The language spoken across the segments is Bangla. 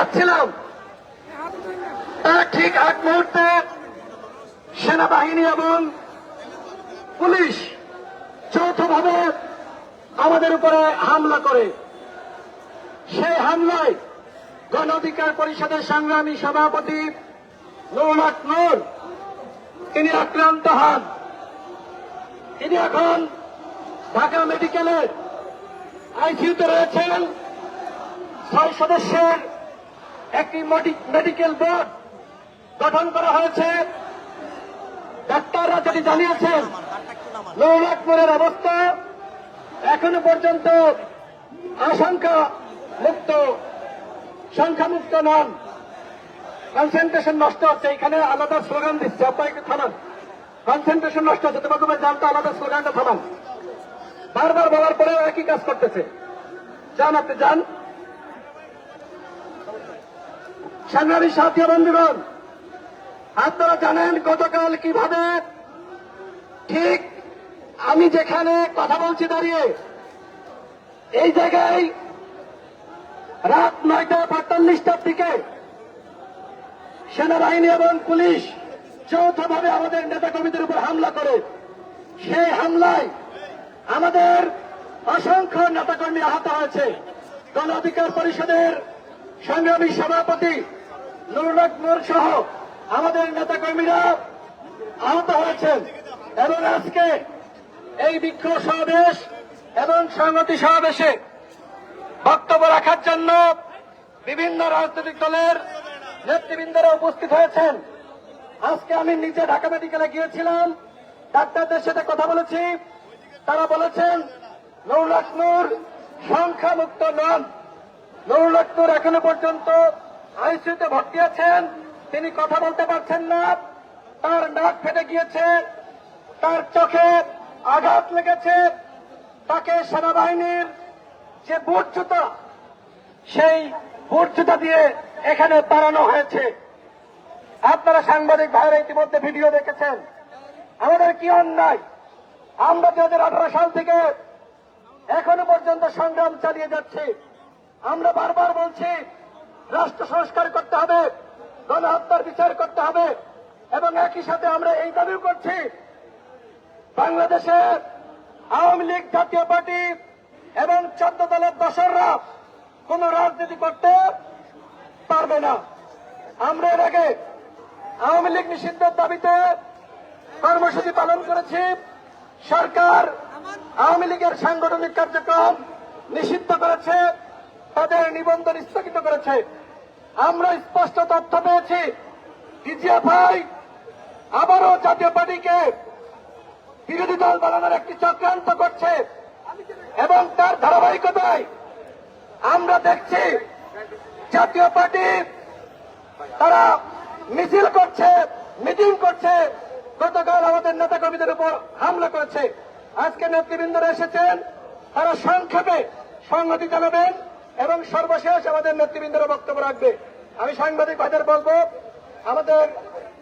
যাচ্ছিলাম। তার ঠিক এক মুহূর্তে সেনাবাহিনী এবং পুলিশ যৌথভাবে আমাদের উপরে হামলা করে। সেই হামলায় গণ অধিকার পরিষদের সংগ্রামী সভাপতি নৌলাট নূর, তিনি আক্রান্ত হন। তিনি এখন ঢাকা মেডিকেলের আইসিইউতে রয়েছেন। ছয় সদস্যের একটি মেডিকেল বোর্ড গঠন করা হয়েছে। ডাক্তাররা যেটি জানিয়েছেন নৌলাটপুরের অবস্থা এখনও পর্যন্ত আশঙ্কা মুক্ত, সংখ্যামুক্ত নন। কনসেন্ট্রেশন নষ্ট হচ্ছে। এখানে আলাদা স্লোগান দিচ্ছে। আপনাকে থামান। কনসেন্ট্রেশন নষ্ট হচ্ছে। তোমাকে জানতো আলাদা স্লোগানটা থামান। বারবার বলার পরেও একই কাজ করতেছে। যান আপনি যান। সংগ্রামী সাথী বন্ধুগণ, আপনারা জানেন গতকাল কীভাবে ঠিক আমি যেখানে কথা বলছি দাঁড়িয়ে, এই জায়গায় রাত নয়টা পঁয়তাল্লিশটার দিকে সেনাবাহিনী এবং পুলিশ যৌথভাবে আমাদের নেতাকর্মীদের উপর হামলা করে। সেই হামলায় আমাদের অসংখ্য নেতাকর্মী আহত হয়েছে। গণ অধিকার পরিষদের সংগ্রামী সভাপতি নুরুলক নূর সহ আমাদের নেতা কর্মীরা আহত হয়েছেন এবং আজকে এই বিক্ষোভ সমাবেশ এবং সংহতি সমাবেশে বক্তব্য রাখার জন্য বিভিন্ন রাজনৈতিক দলের নেতৃবৃন্দরা উপস্থিত হয়েছেন। আজকে আমি নিজে ঢাকা মেডিকেলে গিয়েছিলাম, ডাক্তারদের সাথে কথা বলেছি। তারা বলেছেন নৌলাখনুর সংখ্যামুক্ত নন। নৌলাখনুর এখনও পর্যন্ত আইসিউতে ভর্তি আছেন, তিনি কথা বলতে পারছেন না। তার নাক ফেটে গিয়েছে, তার চোখে আঘাত লেগেছে। তাকে সেনাবাহিনীর যে বুট জুতা সেই বুট জুতা দিয়ে এখানে তাড়ানো হয়েছে। আপনারা সাংবাদিক ভাইরা ইতিমধ্যে ভিডিও দেখেছেন। আমাদের কি অন্যায়? আমরা দু হাজার আঠারো সাল থেকে এখনও পর্যন্ত সংগ্রাম চালিয়ে যাচ্ছি। আমরা বারবার বলছি রাষ্ট্র সংস্কার করতে হবে, গণহত্যার বিচার করতে হবে, এবং একই সাথে আমরা এই দাবিও করছি বাংলাদেশে আওয়ামী লীগ জাতীয় পার্টি এবং চোদ্দ দলের দশররা কোন রাজনীতি করতে পারবে না। আমরা এর আগে আওয়ামী লীগ নিষিদ্ধের দাবিতে কর্মসূচি পালন করেছি। সরকার আওয়ামী লীগের সাংগঠনিক কার্যক্রম নিষিদ্ধ করেছে, তাদের নিবন্ধন স্থগিত করেছে। আমরা স্পষ্ট তথ্য পেয়েছি। ডিজিএফআই আবারও জাতীয় পার্টিকে বিরোধী দল বানানোর একটি চক্রান্ত করছে এবং তার ধারাবাহিকতায় আমরা দেখছি জাতীয় পার্টি তারা মিছিল করছে, মিটিং করছে। গতকাল আমাদের নেতা কর্মীদের উপর হামলা করেছে। আজকে নেতৃবৃন্দরা এসেছেন, তারা সংক্ষেপে সংহতি জানাবেন। এবং সর্বশেষ আমাদের নেতৃবৃন্দরা বক্তব্য রাখবে। আমি সাংবাদিক বাজার বলব, আমাদের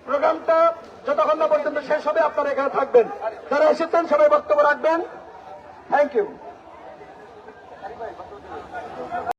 প্রোগ্রামটা যতক্ষণ না পর্যন্ত শেষ হবে, আপনারা এখানে থাকবেন। তারা এসেছেন, সবাই বক্তব্য রাখবেন। Thank you